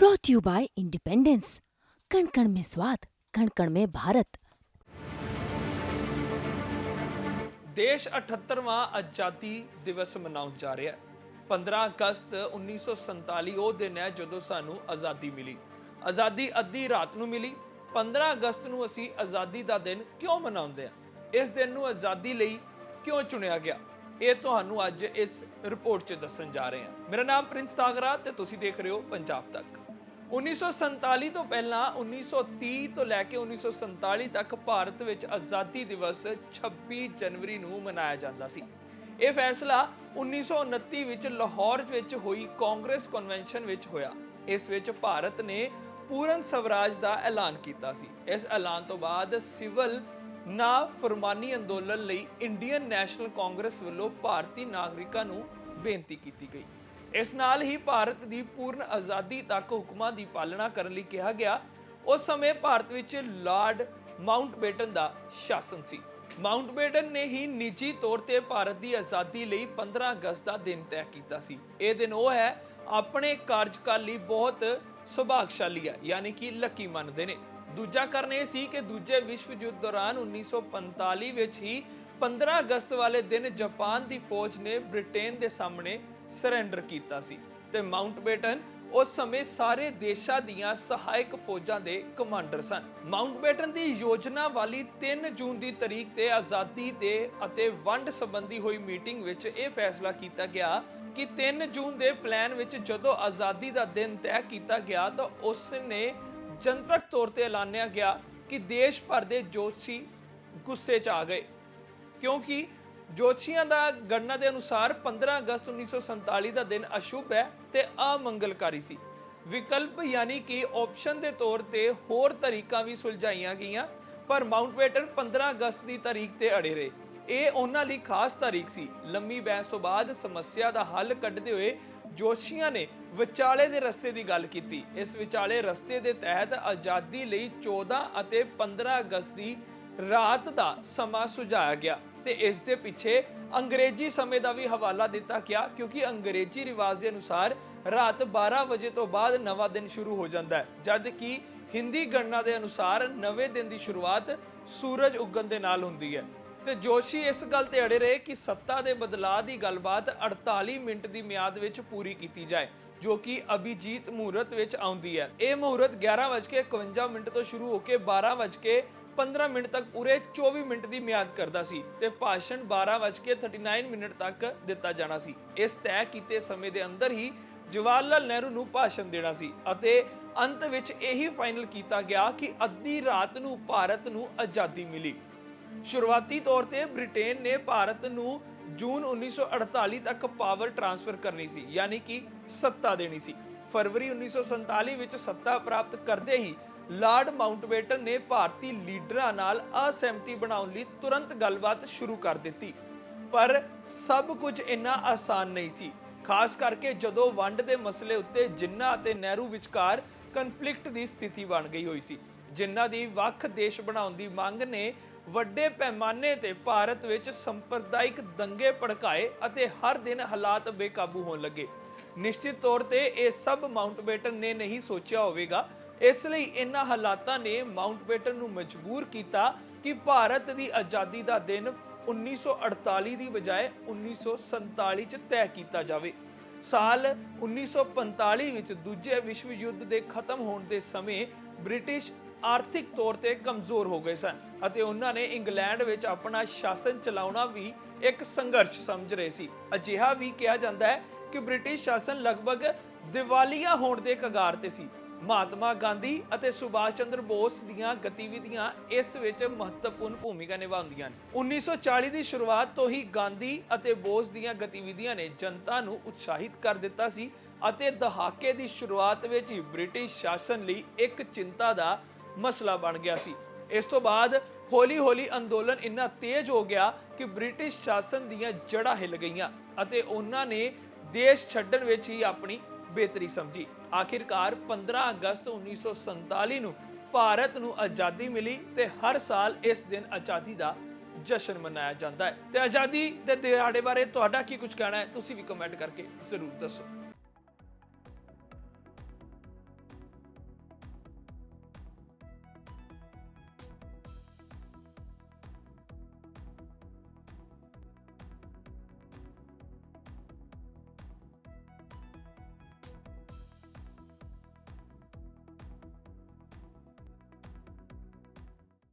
brought to you by Independence. कण कण में स्वाद कण कण में भारत ਦੇਸ਼ 78ਵਾਂ ਆਜ਼ਾਦੀ ਦਿਵਸ ਮਨਾਉਣ ਜਾ ਰਿਹਾ ਹੈ 15 ਅਗਸਤ 1947 ਉਹ ਦਿਨ ਹੈ ਜਦੋਂ ਸਾਨੂੰ ਆਜ਼ਾਦੀ ਮਿਲੀ ਆਜ਼ਾਦੀ ਅੱਧੀ ਰਾਤ ਨੂੰ ਮਿਲੀ 15 ਅਗਸਤ ਨੂੰ ਅਸੀਂ ਆਜ਼ਾਦੀ ਦਾ ਦਿਨ ਕਿਉਂ ਮਨਾਉਂਦੇ ਹਾਂ ਇਸ ਦਿਨ ਨੂੰ ਆਜ਼ਾਦੀ ਲਈ ਕਿਉਂ ਚੁਣਿਆ ਗਿਆ ਇਹ ਤੁਹਾਨੂੰ ਅੱਜ ਇਸ ਰਿਪੋਰਟ 'ਚ ਦੱਸਣ ਜਾ ਰਹੇ ਹਾਂ ਮੇਰਾ ਨਾਮ ਪ੍ਰਿੰਸ ਤਾਗਰਾ ਤੇ ਤੁਸੀਂ ਦੇਖ ਰਹੇ ਹੋ ਪੰਜਾਬ ਤੱਕ 1947 ਤੋਂ ਪਹਿਲਾਂ 1930 ਤੋਂ ਲੈ ਕੇ 1947 ਤੱਕ ਭਾਰਤ ਵਿੱਚ ਆਜ਼ਾਦੀ ਦਿਵਸ 26 ਜਨਵਰੀ ਨੂੰ ਮਨਾਇਆ ਜਾਂਦਾ ਸੀ। ਇਹ ਫੈਸਲਾ 1929 ਵਿੱਚ ਲਾਹੌਰ ਵਿੱਚ ਹੋਈ ਕਾਂਗਰਸ ਕਨਵੈਨਸ਼ਨ ਵਿੱਚ ਹੋਇਆ। ਇਸ ਵਿੱਚ ਭਾਰਤ ਨੇ ਪੂਰਨ ਸਵਰਾਜ ਦਾ ਐਲਾਨ ਕੀਤਾ ਸੀ। ਇਸ ਐਲਾਨ ਤੋਂ ਬਾਅਦ ਸਿਵਲ ਨਾ ਫਰਮਾਨੀ ਅੰਦੋਲਨ ਲਈ ਇੰਡੀਅਨ ਨੈਸ਼ਨਲ ਕਾਂਗਰਸ ਵੱਲੋਂ ਭਾਰਤੀ ਨਾਗਰਿਕਾਂ ਨੂੰ ਬੇਨਤੀ ਕੀਤੀ ਗਈ। ਇਸ ਨਾਲ ਹੀ ਭਾਰਤ ਦੀ ਪੂਰਨ ਆਜ਼ਾਦੀ ਤੱਕ ਹੁਕਮਾਂ ਦੀ ਪਾਲਣਾ ਕਰਨ ਲਈ ਕਿਹਾ ਗਿਆ। ਉਸ ਸਮੇਂ ਭਾਰਤ ਵਿੱਚ ਲਾਰਡ ਮਾਊਂਟਬੇਟਨ ਦਾ ਸ਼ਾਸਨ ਸੀ। ਮਾਊਂਟਬੇਟਨ ਨੇ ਹੀ ਨਿੱਜੀ ਤੌਰ ਤੇ ਭਾਰਤ ਦੀ ਆਜ਼ਾਦੀ ਲਈ 15 ਅਗਸਤ ਦਾ ਦਿਨ ਤੈਅ ਕੀਤਾ ਸੀ। ਇਹ ਦਿਨ ਉਹ ਹੈ, ਆਪਣੇ ਕਾਰਜਕਾਲ ਲਈ ਬਹੁਤ ਸੁਭਾਗਸ਼ਾਲੀ ਹੈ, ਯਾਨੀ ਕਿ ਲੱਕੀ ਮੰਨਦੇ ਨੇ। ਦੂਜਾ ਕਾਰਨ ਇਹ ਸੀ ਕਿ ਦੂਜੇ ਵਿਸ਼ਵ ਯੁੱਧ ਦੌਰਾਨ 1945 ਵਿੱਚ ਹੀ 15 ਅਗਸਤ ਵਾਲੇ ਦਿਨ ਜਾਪਾਨ ਦੀ ਫੌਜ ਨੇ ਬ੍ਰਿਟੇਨ ਦੇ ਸਾਹਮਣੇ ਸਰੈਂਡਰ ਕੀਤਾ ਸੀ ਤੇ ਮਾਊਂਟਬੇਟਨ ਉਸ ਸਮੇਂ ਸਾਰੇ ਦੇਸ਼ਾਂ ਦੀਆਂ ਸਹਾਇਕ ਫੌਜਾਂ ਦੇ ਕਮਾਂਡਰ ਸਨ। ਮਾਊਂਟਬੇਟਨ ਦੀ ਯੋਜਨਾ ਵਾਲੀ 3 ਜੂਨ ਦੀ ਤਰੀਕ ਤੇ ਆਜ਼ਾਦੀ ਦੇ ਅਤੇ ਵੰਡ ਸੰਬੰਧੀ ਹੋਈ ਮੀਟਿੰਗ ਵਿੱਚ ਇਹ ਫੈਸਲਾ ਕੀਤਾ ਗਿਆ ਕਿ 3 ਜੂਨ ਦੇ ਪਲਾਨ ਵਿੱਚ ਜਦੋਂ ਆਜ਼ਾਦੀ ਦਾ ਦਿਨ ਤੈਅ ਕੀਤਾ ਗਿਆ ਤਾਂ ਉਸ ਨੇ ਜਨਤਕ ਤੌਰ ਤੇ ਐਲਾਨਿਆ ਗਿਆ ਕਿ ਦੇਸ਼ ਭਰ ਦੇ ਜੋਤਸ਼ੀ ਗੁੱਸੇ 'ਚ ਆ ਗਏ। ਕਿਉਂਕਿ ਜੋਤਸ਼ੀਆਂ ਦਾ ਗਣਨਾ ਦੇ ਅਨੁਸਾਰ 15 ਅਗਸਤ 1947 ਦਾ ਦਿਨ ਅਸ਼ੁਭ ਹੈ ਤੇ ਅਮੰਗਲਕਾਰੀ ਸੀ। ਵਿਕਲਪ ਯਾਨੀ ਕਿ ਆਪਸ਼ਨ ਦੇ ਤੌਰ ਤੇ ਹੋਰ ਤਰੀਕਾਂ ਵੀ ਸੁਲਝਾਈਆਂ ਗਈਆਂ, ਪਰ ਮਾਊਂਟਬੇਟਨ 15 ਅਗਸਤ ਦੀ ਤਾਰੀਖ ਤੇ ਅੜੇ ਰਹੇ। ਇਹ ਉਹਨਾਂ ਲਈ ਖਾਸ ਤਾਰੀਖ ਸੀ। ਲੰਮੀ ਬਹਿਸ ਤੋਂ ਬਾਅਦ ਸਮੱਸਿਆ ਦਾ ਹੱਲ ਕੱਢਦੇ ਹੋਏ ਜੋਸ਼ੀਆਂ ਨੇ ਵਿਚਾਲੇ ਦੇ ਰਸਤੇ ਦੀ ਗੱਲ ਕੀਤੀ। ਇਸ ਵਿਚਾਲੇ ਰਸਤੇ ਦੇ ਤਹਿਤ ਆਜ਼ਾਦੀ ਲਈ 14 ਅਤੇ 15 ਅਗਸਤ ਦੀ ਰਾਤ ਦਾ ਸਮਾਂ ਸੁਝਾਇਆ ਗਿਆ ਤੇ ਇਸ ਦੇ ਪਿੱਛੇ ਅੰਗਰੇਜ਼ੀ ਸਮੇਂ ਦਾ ਵੀ ਹਵਾਲਾ ਦਿੱਤਾ ਗਿਆ ਕਿਉਂਕਿ ਅੰਗਰੇਜ਼ੀ ਰਿਵਾਜ ਦੇ ਅਨੁਸਾਰ ਰਾਤ 12 ਵਜੇ ਤੋਂ ਬਾਅਦ ਨਵਾਂ ਦਿਨ ਸ਼ੁਰੂ ਹੋ ਜਾਂਦਾ ਹੈ। ਜਦ ਕਿ ਹਿੰਦੀ ਗਣਨਾ ਦੇ ਅਨੁਸਾਰ ਨਵੇਂ ਦਿਨ ਦੀ ਸ਼ੁਰੂਆਤ ਸੂਰਜ ਉੱਗਣ ਦੇ ਨਾਲ ਹੁੰਦੀ ਹੈ। ਤੇ ਜੋਸ਼ੀ ਇਸ ਗੱਲ ਤੇ ਅੜੇ ਰਹੇ ਕਿ ਸੱਤਾ ਦੇ ਬਦਲਾਅ ਦੀ ਗੱਲਬਾਤ 48 ਮਿੰਟ ਦੀ ਮਿਆਦ ਵਿੱਚ ਪੂਰੀ ਕੀਤੀ ਜਾਏ, ਜੋ ਕਿ ਅਭਿਜੀਤ ਮਹੂਰਤ ਵਿੱਚ ਆਉਂਦੀ ਹੈ। ਇਹ ਮਹੂਰਤ 11:51 ਮਿੰਟ ਤੋਂ ਸ਼ੁਰੂ ਹੋ ਕੇ 12:15 ਮਿੰਟ ਤੱਕ ਪੂਰੇ 24 ਮਿੰਟ ਦੀ ਮਿਆਦ ਕਰਦਾ ਸੀ ਤੇ ਭਾਸ਼ਣ 12:39 ਮਿੰਟ ਤੱਕ ਦਿੱਤਾ ਜਾਣਾ ਸੀ। ਇਸ ਤੈਅ ਕੀਤੇ ਸਮੇਂ ਦੇ ਅੰਦਰ ਹੀ ਜਵਾਹਰ ਲਾਲ ਨਹਿਰੂ ਨੂੰ ਭਾਸ਼ਣ ਦੇਣਾ ਸੀ ਅਤੇ ਅੰਤ ਵਿੱਚ ਇਹੀ ਫਾਈਨਲ ਕੀਤਾ ਗਿਆ ਕਿ ਅੱਧੀ ਰਾਤ ਨੂੰ ਭਾਰਤ ਨੂੰ ਆਜ਼ਾਦੀ ਮਿਲੀ। ਸ਼ੁਰੂਆਤੀ ਤੌਰ ਤੇ ਬ੍ਰਿਟੇਨ ਨੇ ਭਾਰਤ ਨੂੰ ਜੂਨ 1948 ਤੱਕ ਪਾਵਰ ਟ੍ਰਾਂਸਫਰ ਕਰਨੀ ਸੀ, ਯਾਨੀ ਕਿ ਸੱਤਾ ਦੇਣੀ ਸੀ। ਫਰਵਰੀ 1947 ਵਿੱਚ ਸੱਤਾ ਪ੍ਰਾਪਤ ਕਰਦੇ ਹੀ ਲਾਰਡ ਮਾਊਂਟਬੇਟਨ ਨੇ ਭਾਰਤੀ ਲੀਡਰਾਂ ਨਾਲ ਅਸਹਿਮਤੀ ਬਣਾਉਣ ਲਈ ਤੁਰੰਤ ਗੱਲਬਾਤ ਸ਼ੁਰੂ ਕਰ ਦਿੱਤੀ। ਪਰ ਸਭ ਕੁਝ ਇੰਨਾ ਆਸਾਨ ਨਹੀਂ ਸੀ। ਖਾਸ ਕਰਕੇ ਜਦੋਂ ਵੰਡ ਦੇ ਮਸਲੇ ਉੱਤੇ ਜਿੰਨਾ ਅਤੇ ਨਹਿਰੂ ਵਿਚਕਾਰ ਕਨਫਲਿਕਟ ਦੀ ਸਥਿਤੀ ਬਣ ਗਈ ਹੋਈ ਸੀ ਜਿਨ੍ਹਾਂ ਦੀ ਵੱਖ ਦੇਸ਼ ਬਣਾਉਣ ਦੀ ਮੰਗ ਨੇ ਵੱਡੇ ਪੈਮਾਨੇ ਤੇ ਭਾਰਤ ਵਿੱਚ ਸੰਪਰਦਾਇਕ ਦੰਗੇ ਭੜਕਾਏ ਅਤੇ ਹਰ ਦਿਨ ਹਾਲਾਤ ਬੇਕਾਬੂ ਹੋਣ ਲੱਗੇ। ਨਿਸ਼ਚਿਤ ਤੌਰ ਤੇ ਇਹ ਸਭ ਮਾਊਂਟਬੇਟਨ ਨੇ ਨਹੀਂ ਸੋਚਿਆ ਹੋਵੇਗਾ। ਇਸ ਲਈ ਇਹਨਾਂ ਹਾਲਾਤਾਂ ਨੇ ਮਾਊਂਟਬੇਟਨ ਨੂੰ ਮਜਬੂਰ ਕੀਤਾ ਕਿ ਭਾਰਤ ਦੀ ਆਜ਼ਾਦੀ ਦਾ ਦਿਨ 1948 ਦੀ ਬਜਾਏ 1947 ਚ ਤੈਅ ਕੀਤਾ ਜਾਵੇ। ਸਾਲ 1945 ਵਿੱਚ ਦੂਜੇ ਵਿਸ਼ਵ ਯੁੱਧ ਦੇ ਖਤਮ ਹੋਣ ਦੇ ਸਮੇਂ ਬ੍ਰਿਟਿਸ਼ ਆਰਥਿਕ ਤੌਰ ਤੇ ਕਮਜ਼ੋਰ ਹੋ ਗਏ ਸਨ ਅਤੇ ਉਹਨਾਂ ਨੇ ਇੰਗਲੈਂਡ ਵਿੱਚ ਆਪਣਾ ਸ਼ਾਸਨ ਚਲਾਉਣਾ ਵੀ ਇੱਕ ਸੰਘਰਸ਼ ਸਮਝ ਰਹੇ ਸੀ। ਅਜਿਹਾ ਵੀ ਕਿਹਾ ਜਾਂਦਾ ਹੈ ਕਿ ਬ੍ਰਿਟਿਸ਼ ਸ਼ਾਸਨ ਲਗਭਗ ਦਿਵਾਲੀਆ ਹੋਣ ਦੇ ਕਗਾਰ ਤੇ ਸੀ। ਮਹਾਤਮਾ ਗਾਂਧੀ ਅਤੇ ਸੁਭਾਸ਼ ਚੰਦਰ ਬੋਸ ਦੀਆਂ ਗਤੀਵਿਧੀਆਂ ਇਸ ਵਿੱਚ ਮਹੱਤਵਪੂਰਨ ਭੂਮਿਕਾ ਨਿਭਾਉਂਦੀਆਂ ਹਨ 1940 ਦੀ ਸ਼ੁਰੂਆਤ ਤੋਂ ਹੀ ਗਾਂਧੀ ਅਤੇ ਬੋਸ ਦੀਆਂ ਗਤੀਵਿਧੀਆਂ ਨੇ ਜਨਤਾ ਨੂੰ ਉਤਸ਼ਾਹਿਤ ਕਰ ਦਿੱਤਾ ਸੀ ਅਤੇ ਦਹਾਕੇ ਦੀ ਸ਼ੁਰੂਆਤ ਵਿੱਚ ਹੀ ਬ੍ਰਿਟਿਸ਼ ਸ਼ਾਸਨ ਲਈ ਇੱਕ ਚਿੰਤਾ ਦਾ ਮਸਲਾ ਬਣ ਗਿਆ ਸੀ। ਇਸ ਤੋਂ ਬਾਅਦ ਹੌਲੀ-ਹੌਲੀ ਅੰਦੋਲਨ ਇੰਨਾ ਤੇਜ਼ ਹੋ ਗਿਆ ਕਿ ਬ੍ਰਿਟਿਸ਼ ਸ਼ਾਸਨ ਦੀਆਂ ਜੜ੍ਹਾਂ ਹਿੱਲ ਗਈਆਂ ਅਤੇ ਉਹਨਾਂ ਨੇ ਦੇਸ਼ ਛੱਡਣ ਵਿੱਚ ਹੀ ਆਪਣੀ ਬਿਹਤਰੀ ਸਮਝੀ। ਆਖਿਰਕਾਰ 15 ਅਗਸਤ 1947 ਨੂੰ ਭਾਰਤ ਨੂੰ ਆਜ਼ਾਦੀ ਮਿਲੀ ਤੇ ਹਰ ਸਾਲ ਇਸ ਦਿਨ ਆਜ਼ਾਦੀ ਦਾ ਜਸ਼ਨ ਮਨਾਇਆ ਜਾਂਦਾ ਹੈ। ਤੇ ਆਜ਼ਾਦੀ ਦੇ ਦਿਹਾੜੇ ਬਾਰੇ ਤੁਹਾਡਾ ਕੀ ਕੁਝ ਕਹਿਣਾ ਹੈ? ਤੁਸੀਂ ਵੀ ਕਮੈਂਟ ਕਰਕੇ ਜ਼ਰੂਰ ਦੱਸੋ।